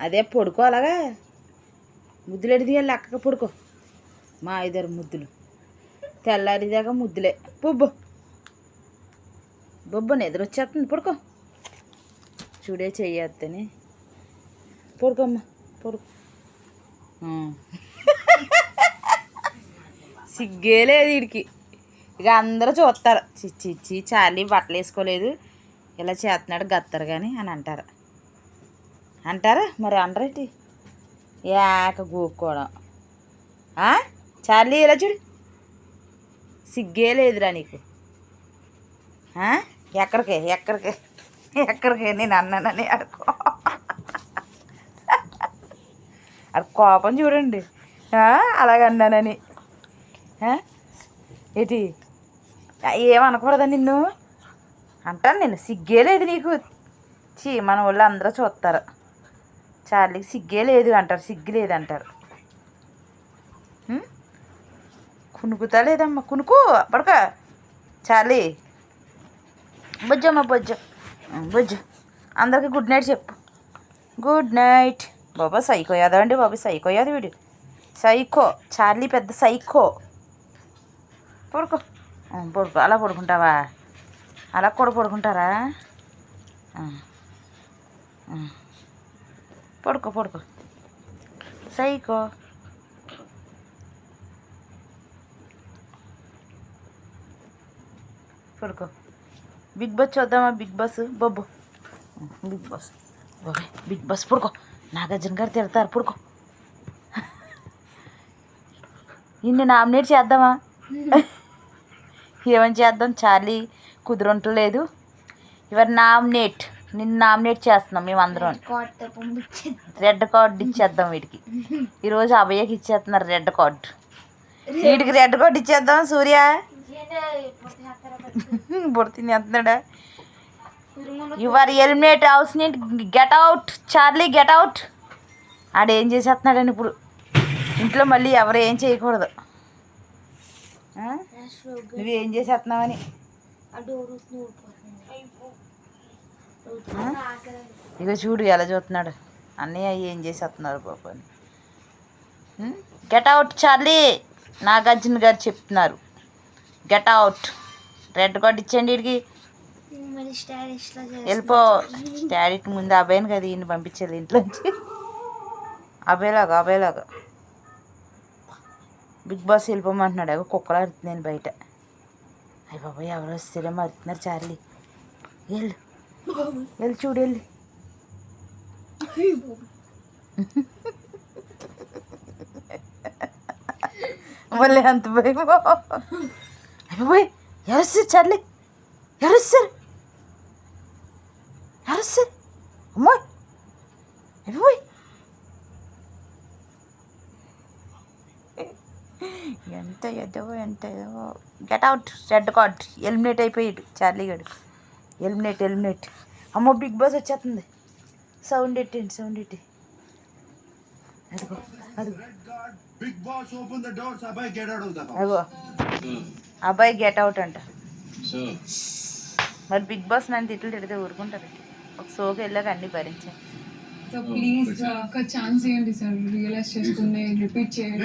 అదే పడుకో అలాగా? ముద్దులు ఎడిది లెక్కగా పొడుకో. మా ఇద్దరు ముద్దులు. తెల్లారిదాకా ముద్దులే. బొబ్బు. బొబ్బు నిద్ర వచ్చేస్తుంది. చూడే చెయ్యేస్తని పొడుకోమ్మ పడుకో. సిగ్గే లేదు వీడికి ఇక అందరూ చూస్తారు. చిచ్చి ఇచ్చి చార్లీ బట్టలు వేసుకోలేదు ఇలా చేస్తున్నాడు గత్తరు కానీ అని అంటారు. అంటారా? మరి అనరేటి? ఏక గూక్కోవడం. ఆ? చార్లీ ఇలా చూడు. సిగ్గే లేదురా నీకు. ఎక్కడికి ఎక్కడికి ఎక్కడికి నేను అన్నానని అడుకో అది కోపం చూడండి. అలాగన్నానని ఏంటి? ఏమనకూడదా నిన్ను? అంటాను నేను. సిగ్గే లేదు నీకు. చీ మన వాళ్ళు అందరూ చూస్తారు. చార్లీకి సిగ్గే లేదు అంటారు సిగ్గు లేదు అంటారు. కునుకుతా లేదమ్మా కునుకు పడక. చార్లీ. బొజ్జమ్మ బొజ్జ. బొజ్జ. అందరికీ అందరికి గుడ్ నైట్ చెప్పు. Good night. బాబా సైకో యాదవండి బాబా సైకో యాదవ్ వీడు. సైకో చార్లీ పెద్ద సైకో. పడుకో. పడుకో అలా పడుకుంటావా? అలా కూడా పడుకుంటారా? పడుకో పడుకో సైకో పడుకో బిగ్ బాస్ చూద్దామా? Big Boss బొబ్బు. Bigg Boss okay Bigg Boss పడుకో నాగార్జున గారు తిడతారు పడుకో నిన్ను నామినేట్ చేద్దామా? ఏమని చేద్దాం? చార్లీ కుదురుంటలేదు. ఇవర్ నామినేట్ నిన్ను నామినేట్ చేస్తున్నాం కోటతో పంపించింది రెడ్ కార్డు ఇచ్చేద్దాం వీడికి. ఈరోజు అభయకి ఇచ్చేస్తున్నారు రెడ్ కార్డు వీడికి రెడ్ కార్డు ఇచ్చేద్దాం సూర్య. బుర్ర తినేస్తున్నాడా? Your eliminate house get out Charlie get out ఆడు ఏం చేసేస్తున్నాడని ఇప్పుడు. ఇంట్లో మళ్ళీ ఎవరు ఏం చేయకూడదు? నువ్వు ఏం చేసేస్తున్నావని? ఇక చూడు ఎలా చూస్తున్నాడు. అన్నయ్య ఏం చేసేస్తున్నారు పాప అని. Get out Charlie Nagarjuna garu చెప్తున్నారు. గెట్ అవుట్ రెడ్ కార్డ్ ఇచ్చేయండి వీడికి. వెళ్ళిపో. డాడీకి ముందు అబ్బాయిని కదా ఈయన పంపించాలి ఇంట్లోంచి అబ్బాయిలాగా అబ్బాయిలాగా బిగ్ బాస్ వెళ్ళిపోమంటున్నాడు. అవి కుక్కలు అరుతున్నాను బయట. అయ్య బాబాయ్ ఎవరు వస్తారేమో అరుతున్నారు చార్లీ వెళ్ళు. వెళ్ళి చూడు వెళ్ళి. మళ్ళీ అంత భయమో? అయ్య బాబాయ్ ఎవరు వస్తారు చార్లీ? ఎవరు వస్తారు ఎంత ఎదవో ఎంత ఎదవో. Get out red card eliminate అయిపోయాడు చార్లీ గడు. ఎలిమినేట్ ఎలిమినేట్ అమ్మో బిగ్ బాస్ వచ్చేస్తుంది. సౌండ్ ఎట్టండి సౌండ్ ఎట్టి అదిగో అబ్బాయి గెట్ అవుట్ అంట. మరి బిగ్ బాస్ నన్ను తిట్లు తిడితే ఊరుకుంటారు. ఒక షోకి వెళ్ళాక అన్నీ భరించాను సో ప్లీజ్ ఒక ఛాన్స్ ఇవ్వండి సార్ రియలైజ్ చేసుకుని రిపీట్ చేయండి.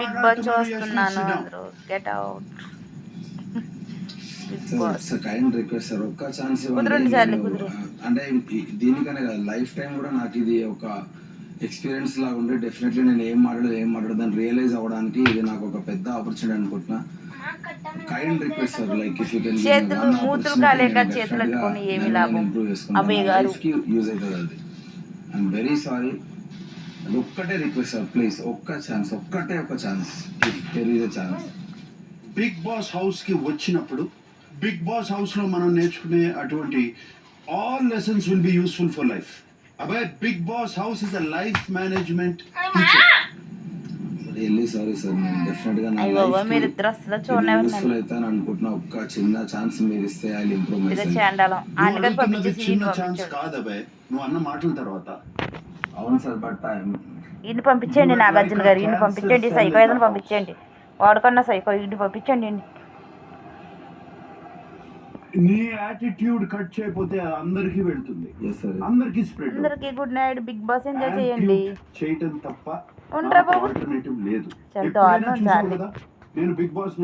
Bigg Boss. చూస్తున్నాను get out kind request sir ఒక్క ఛాన్స్. అంటే దీనికనే కాదు లైఫ్ టైం కూడా నాకు ఇది ఒక ఎక్స్పీరియన్స్ లాగా ఉండే. డెఫినెట్లీ నేను ఏం మాట్లాడదు ఏం మాట్లాడదు అని రియలైజ్ అవ్వడానికి ఇది నాకు ఒక పెద్ద ఆపర్చునిటీ అనుకుంటున్నా. Kind request sir like if you can చేతులు మూతులు కాలేక చేతులు అట్టుకొని ఏమి లాభం? అభయ్ గారు. యూజ్ అవుతుంది అది. ఐఎమ్ వెరీ సారీ అది ఒక్కటే రిక్వెస్ట్ సార్ ప్లీజ్ ఒక్క ఛాన్స్ ఒక్కటే ఒక chance there is a chance Bigg Boss హౌస్కి వచ్చినప్పుడు బిగ్ బాస్ హౌస్లో మనం నేర్చుకునే అటువంటి all lessons will be useful for life అబ్బాయి Bigg Boss house is a life management really sorry sir నేను డెఫినెట్గా నా యూస్ఫుల్ అవుతాను అనుకుంటున్నా ఒక్క చిన్న ఛాన్స్ మీరు ఇస్తే ఐ ఇంప్రూవ్ చిన్న ఛాన్స్ కాదు అబ్బాయి. నువ్వు అన్న మాటల తర్వాత. అవును సార్ బట్ ఈయన పంపించండి నాగార్జున గారు. ఈయన పంపించండి సైకో ఏదైనా పంపించండి వాడుకన్నా సైకో ఈయన పంపించండి. నీ యాటిట్యూడ్ కట్ చేయకపోతే అది అందరికీ వెళ్తుంది. అందరికీ స్ప్రెడ్ అందరికి good night Bigg Boss enjoy చేయండి. చేయటం తప్ప ఉండరా బాబు? ఆల్టర్నేటివ్ లేదు. నేను బిగ్ బాస్